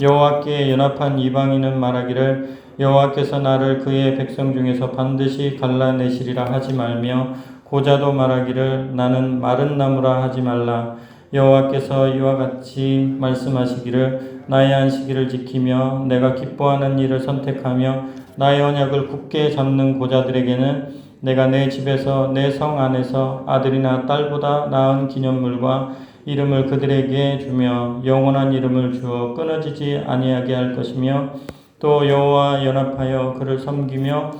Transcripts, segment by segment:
여호와께 연합한 이방인은 말하기를 여호와께서 나를 그의 백성 중에서 반드시 갈라내시리라 하지 말며 고자도 말하기를 나는 마른 나무라 하지 말라. 여호와께서 이와 같이 말씀하시기를 나의 안식일을 지키며 내가 기뻐하는 일을 선택하며 나의 언약을 굳게 잡는 고자들에게는 내가 내 집에서 내 성 안에서 아들이나 딸보다 나은 기념물과 이름을 그들에게 주며 영원한 이름을 주어 끊어지지 아니하게 할 것이며 또 여호와 연합하여 그를 섬기며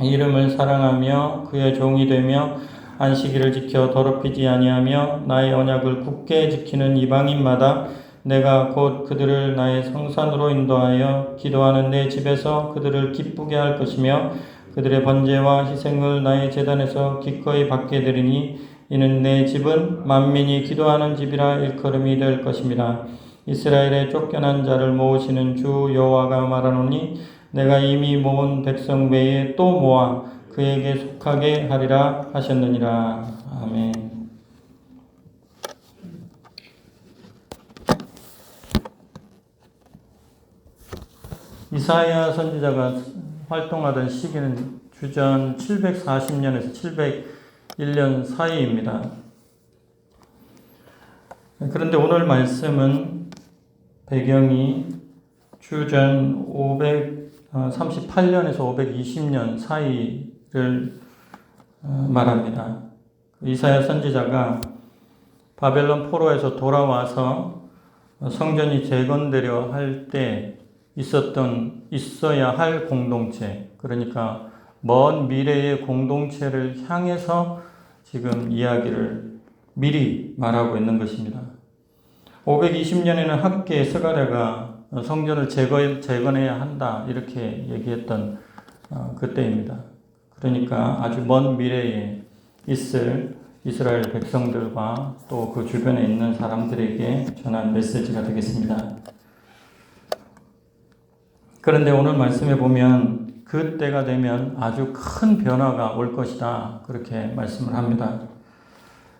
이름을 사랑하며 그의 종이 되며 안식일을 지켜 더럽히지 아니하며 나의 언약을 굳게 지키는 이방인마다 내가 곧 그들을 나의 성산으로 인도하여 기도하는 내 집에서 그들을 기쁘게 할 것이며 그들의 번제와 희생을 나의 재단에서 기꺼이 받게 되리니 이는 내 집은 만민이 기도하는 집이라 일컬음이 될 것입니다. 이스라엘의 쫓겨난 자를 모으시는 주 여호와가 말하노니 내가 이미 모은 백성 외에 또 모아 그에게 속하게 하리라 하셨느니라. 아멘. 이사야 선지자가 활동하던 시기는 주전 740년에서 701년 사이입니다. 그런데 오늘 말씀은 배경이 주전 538년에서 520년 사이를 어, 말합니다. 이사야 선지자가 바벨론 포로에서 돌아와서 성전이 재건되려 할 때 있었던 있어야 할 공동체 그러니까 먼 미래의 공동체를 향해서 지금 이야기를 미리 말하고 있는 것입니다. 520년에는 학계 스가랴가 성전을 재건, 재건해야 한다 이렇게 얘기했던 어, 그때입니다. 그러니까 아주 먼 미래에 있을 이스라엘 백성들과 또 그 주변에 있는 사람들에게 전한 메시지가 되겠습니다. 그런데 오늘 말씀에 보면 그때가 되면 아주 큰 변화가 올 것이다. 그렇게 말씀을 합니다.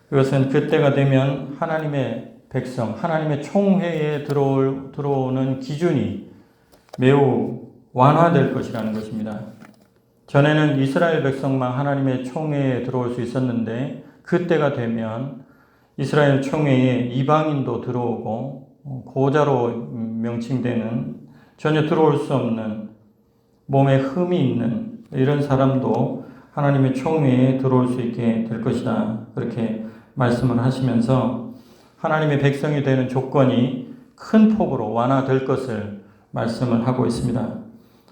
그것은 그때가 되면 하나님의 백성, 하나님의 총회에 들어올, 들어오는 기준이 매우 완화될 것이라는 것입니다. 전에는 이스라엘 백성만 하나님의 총회에 들어올 수 있었는데 그때가 되면 이스라엘 총회에 이방인도 들어오고 고자로 명칭되는 전혀 들어올 수 없는 몸에 흠이 있는 이런 사람도 하나님의 총회에 들어올 수 있게 될 것이다. 그렇게 말씀을 하시면서 하나님의 백성이 되는 조건이 큰 폭으로 완화될 것을 말씀을 하고 있습니다.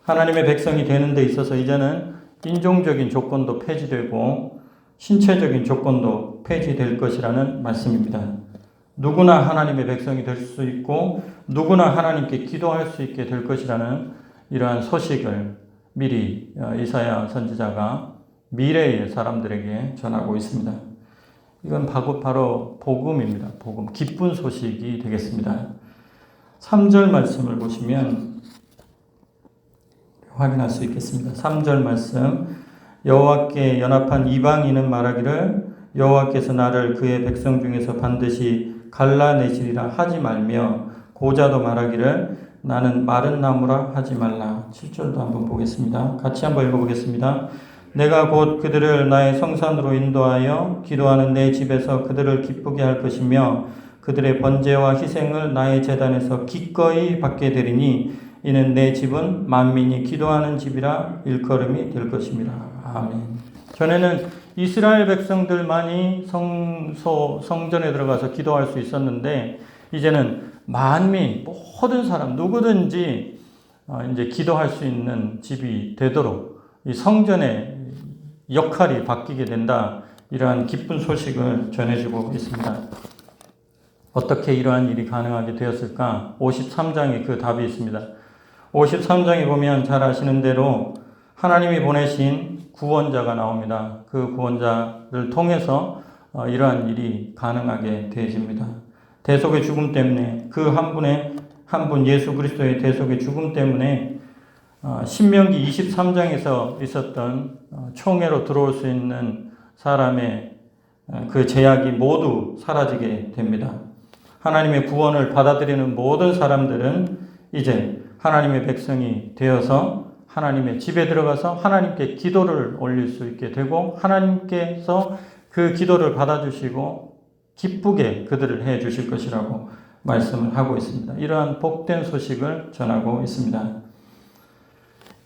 하나님의 백성이 되는 데 있어서 이제는 인종적인 조건도 폐지되고 신체적인 조건도 폐지될 것이라는 말씀입니다. 누구나 하나님의 백성이 될 수 있고 누구나 하나님께 기도할 수 있게 될 것이라는 이러한 소식을 미리 어, 이사야 선지자가 미래의 사람들에게 전하고 있습니다. 이건 바로 복음입니다. 복음. 기쁜 소식이 되겠습니다. 3절 말씀을 보시면 확인할 수 있겠습니다. 3절 말씀 여호와께 연합한 이방인은 말하기를 여호와께서 나를 그의 백성 중에서 반드시 갈라내시리라 하지 말며 고자도 말하기를 나는 마른 나무라 하지 말라. 7절도 한번 보겠습니다. 같이 한번 읽어보겠습니다. 내가 곧 그들을 나의 성산으로 인도하여 기도하는 내 집에서 그들을 기쁘게 할 것이며 그들의 번제와 희생을 나의 재단에서 기꺼이 받게 되리니 이는 내 집은 만민이 기도하는 집이라 일컬음이 될 것입니다. 아멘. 전에는 이스라엘 백성들만이 성소 성전에 들어가서 기도할 수 있었는데 이제는 만민 모든 사람 누구든지 어, 이제 기도할 수 있는 집이 되도록 이 성전의 역할이 바뀌게 된다. 이러한 기쁜 소식을 전해주고 있습니다. 어떻게 이러한 일이 가능하게 되었을까? 53장에 그 답이 있습니다. 53장에 보면 잘 아시는 대로 하나님이 보내신 구원자가 나옵니다. 그 구원자를 통해서 어, 이러한 일이 가능하게 되어집니다. 대속의 죽음 때문에 그 한 분의 한 분 예수 그리스도의 대속의 죽음 때문에 어, 신명기 23장에서 있었던 어, 총회로 들어올 수 있는 사람의 어, 그 제약이 모두 사라지게 됩니다. 하나님의 구원을 받아들이는 모든 사람들은 이제 하나님의 백성이 되어서 하나님의 집에 들어가서 하나님께 기도를 올릴 수 있게 되고 하나님께서 그 기도를 받아주시고 기쁘게 그들을 해 주실 것이라고 말씀을 하고 있습니다. 이러한 복된 소식을 전하고 있습니다.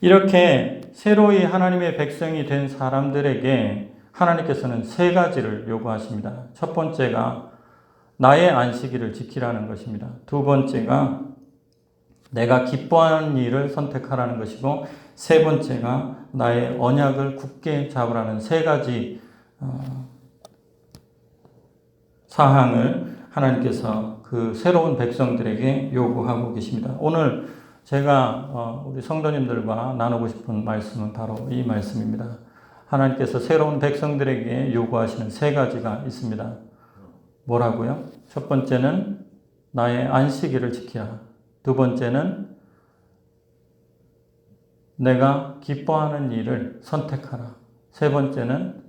이렇게 새로이 하나님의 백성이 된 사람들에게 하나님께서는 세 가지를 요구하십니다. 첫 번째가 나의 안식일을 지키라는 것입니다. 두 번째가 내가 기뻐하는 일을 선택하라는 것이고 세 번째가 나의 언약을 굳게 잡으라는 세 가지 어, 사항을 하나님께서 그 새로운 백성들에게 요구하고 계십니다. 오늘 제가 어, 우리 성도님들과 나누고 싶은 말씀은 바로 이 말씀입니다. 하나님께서 새로운 백성들에게 요구하시는 세 가지가 있습니다. 뭐라고요? 첫 번째는 나의 안식일을 지키라. 두 번째는 내가 기뻐하는 일을 선택하라. 세 번째는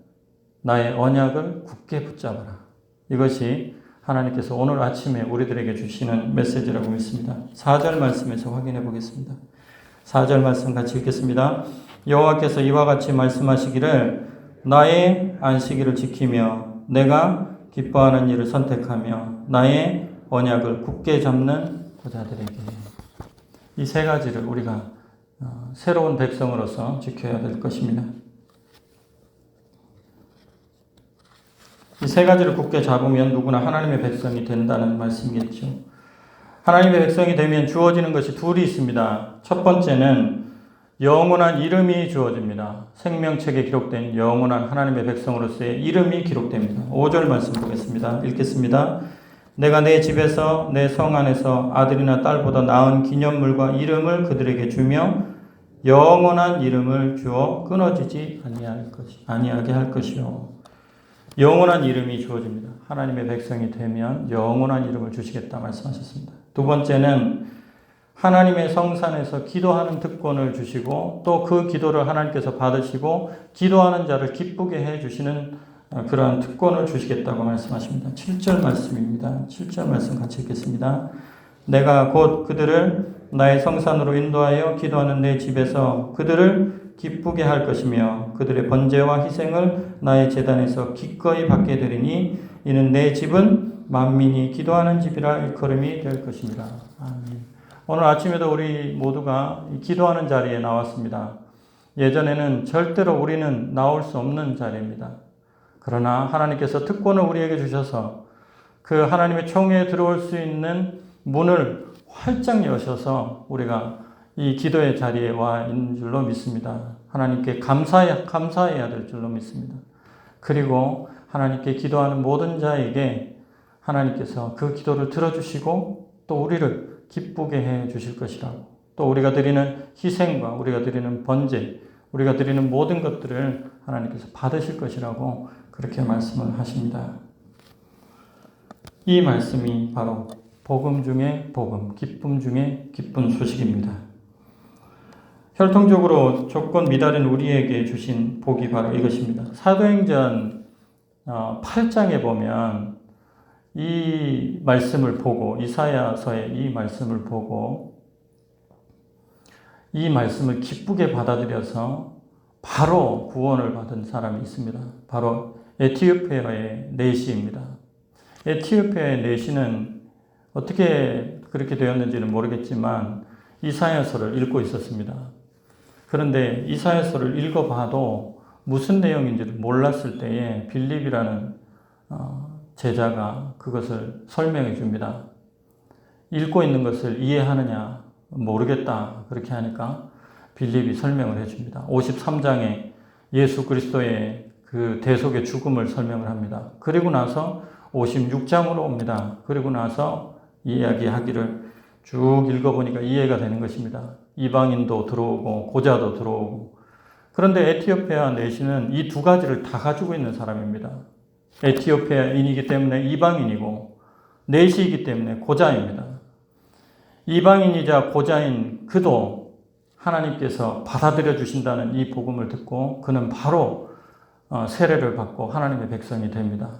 나의 언약을 굳게 붙잡아라. 이것이 하나님께서 오늘 아침에 우리들에게 주시는 메시지라고 믿습니다. 4절 말씀에서 확인해 보겠습니다. 4절 말씀 같이 읽겠습니다. 여호와께서 이와 같이 말씀하시기를 나의 안식일을 지키며 내가 기뻐하는 일을 선택하며 나의 언약을 굳게 잡는 자들에게 이 세 가지를 우리가 어, 새로운 백성으로서 지켜야 될 것입니다. 이 세 가지를 굳게 잡으면 누구나 하나님의 백성이 된다는 말씀이겠죠. 하나님의 백성이 되면 주어지는 것이 둘이 있습니다. 첫 번째는 영원한 이름이 주어집니다. 생명책에 기록된 영원한 하나님의 백성으로서의 이름이 기록됩니다. 5절 말씀 보겠습니다. 읽겠습니다. 내가 내 집에서 내 성 안에서 아들이나 딸보다 나은 기념물과 이름을 그들에게 주며 영원한 이름을 주어 끊어지지 아니할 것이 아니하게 할 것이요. 영원한 이름이 주어집니다. 하나님의 백성이 되면 영원한 이름을 주시겠다 말씀하셨습니다. 두 번째는 하나님의 성산에서 기도하는 특권을 주시고 또 그 기도를 하나님께서 받으시고 기도하는 자를 기쁘게 해 주시는 그러한 특권을 주시겠다고 말씀하십니다. 7절 말씀입니다. 7절 말씀 같이 읽겠습니다. 내가 곧 그들을 나의 성산으로 인도하여 기도하는 내 집에서 그들을 기쁘게 할 것이며 그들의 번제와 희생을 나의 재단에서 기꺼이 받게 되리니 이는 내 집은 만민이 기도하는 집이라 일컬음이 될 것입니다. 아멘. 오늘 아침에도 우리 모두가 기도하는 자리에 나왔습니다. 예전에는 절대로 우리는 나올 수 없는 자리입니다. 그러나 하나님께서 특권을 우리에게 주셔서 그 하나님의 총회에 들어올 수 있는 문을 활짝 여셔서 우리가 이 기도의 자리에 와 있는 줄로 믿습니다. 하나님께 감사해, 감사해야 될 줄로 믿습니다. 그리고 하나님께 기도하는 모든 자에게 하나님께서 그 기도를 들어주시고 또 우리를 기쁘게 해 주실 것이라고 또 우리가 드리는 희생과 우리가 드리는 번제, 우리가 드리는 모든 것들을 하나님께서 받으실 것이라고 그렇게 말씀을 하십니다. 이 말씀이 바로 복음 중에 복음, 기쁨 중에 기쁜 소식입니다. 혈통적으로 조건 미달인 우리에게 주신 복이 바로 이것입니다. 사도행전 8장에 어, 보면 이 말씀을 보고 이사야서의 이 말씀을 보고 이 말씀을 기쁘게 받아들여서 바로 구원을 받은 사람이 있습니다. 바로 에티오피아의 네시입니다. 에티오피아의 네시는 어떻게 그렇게 되었는지는 모르겠지만 이사야서를 읽고 있었습니다. 그런데 이사야서를 읽어봐도 무슨 내용인지를 몰랐을 때에 빌립이라는 어, 제자가 그것을 설명해 줍니다. 읽고 있는 것을 이해하느냐 모르겠다 그렇게 하니까 빌립이 설명을 해 줍니다. 53장에 예수 그리스도의 그 대속의 죽음을 설명을 합니다. 그리고 나서 56장으로 옵니다. 그리고 나서 이야기하기를 쭉 읽어보니까 이해가 되는 것입니다. 이방인도 들어오고 고자도 들어오고 그런데 에티오피아 내시는 이 두 가지를 다 가지고 있는 사람입니다. 에티오피아인이기 때문에 이방인이고 내시이기 때문에 고자입니다. 이방인이자 고자인 그도 하나님께서 받아들여 주신다는 이 복음을 듣고 그는 바로 어, 세례를 받고 하나님의 백성이 됩니다.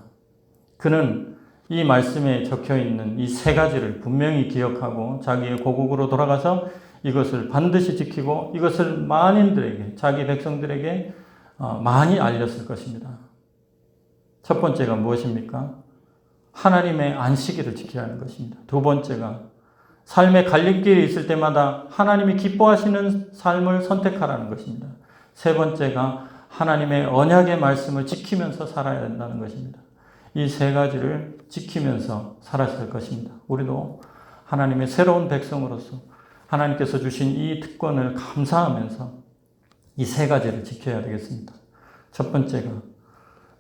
그는 이 말씀에 적혀 있는 이 세 가지를 분명히 기억하고 자기의 고국으로 돌아가서 이것을 반드시 지키고 이것을 만인들에게 자기 백성들에게 어, 많이 알렸을 것입니다. 첫 번째가 무엇입니까? 하나님의 안식일을 지키라는 것입니다. 두 번째가 삶의 갈림길이 있을 때마다 하나님이 기뻐하시는 삶을 선택하라는 것입니다. 세 번째가 하나님의 언약의 말씀을 지키면서 살아야 된다는 것입니다. 이 세 가지를 지키면서 할 것입니다. 우리도 하나님의 새로운 백성으로서 하나님께서 주신 이 특권을 감사하면서 이 세 가지를 지켜야 되겠습니다. 첫 번째가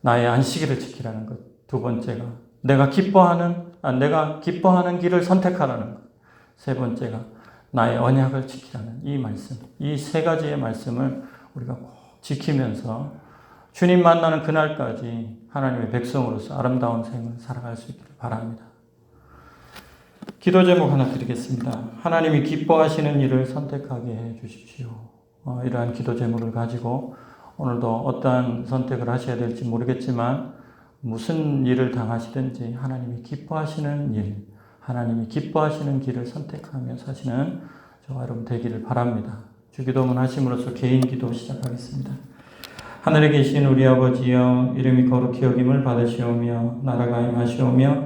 나의 안식일을 지키라는 것. 두 번째가 내가 기뻐하는 아, 내가 기뻐하는 길을 선택하라는 것. 세 번째가 나의 언약을 지키라는 이 말씀. 이 세 가지의 말씀을 우리가 꼭 지키면서 주님 만나는 그날까지 하나님의 백성으로서 아름다운 생을 살아갈 수 있기를 바랍니다. 기도 제목 하나 드리겠습니다. 하나님이 기뻐하시는 일을 선택하게 해 주십시오. 어, 이러한 기도 제목을 가지고 오늘도 어떠한 선택을 하셔야 될지 모르겠지만 무슨 일을 당하시든지 하나님이 기뻐하시는 일, 하나님이 기뻐하시는 길을 선택하며 사시는 저와 여러분 되기를 바랍니다. 주기도문 하심으로써 개인 기도 시작하겠습니다. 하늘에 계신 우리 아버지여 이름이 거룩히 여김을 받으시오며 나라가 임하시오며